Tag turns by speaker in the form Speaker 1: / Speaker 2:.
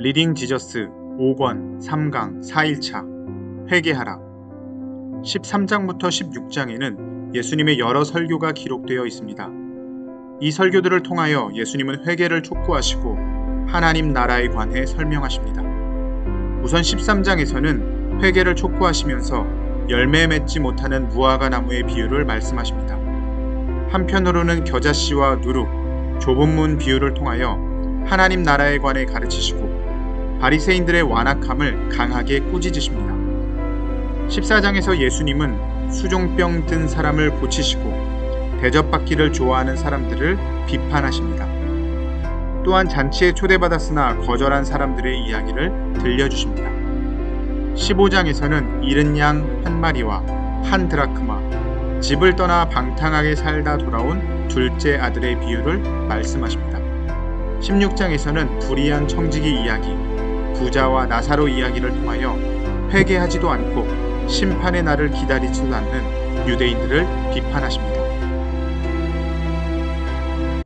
Speaker 1: 리딩 지저스 5권 3강 4일차 회개하라 13장부터 16장에는 예수님의 여러 설교가 기록되어 있습니다. 이 설교들을 통하여 예수님은 회개를 촉구하시고 하나님 나라에 관해 설명하십니다. 우선 13장에서는 회개를 촉구하시면서 열매 맺지 못하는 무화과 나무의 비유를 말씀하십니다. 한편으로는 겨자씨와 누룩, 좁은 문 비유를 통하여 하나님 나라에 관해 가르치시고 바리새인들의 완악함을 강하게 꾸짖으십니다. 14장에서 예수님은 수종병 든 사람을 고치시고 대접받기를 좋아하는 사람들을 비판하십니다. 또한 잔치에 초대받았으나 거절한 사람들의 이야기를 들려주십니다. 15장에서는 잃은 양한 마리와 한 드라크마, 집을 떠나 방탕하게 살다 돌아온 둘째 아들의 비유를 말씀하십니다. 16장에서는 불의한 청지기 이야기, 부자와 나사로 이야기를 통하여 회개하지도 않고 심판의 날을 기다리지도 않는 유대인들을 비판하십니다.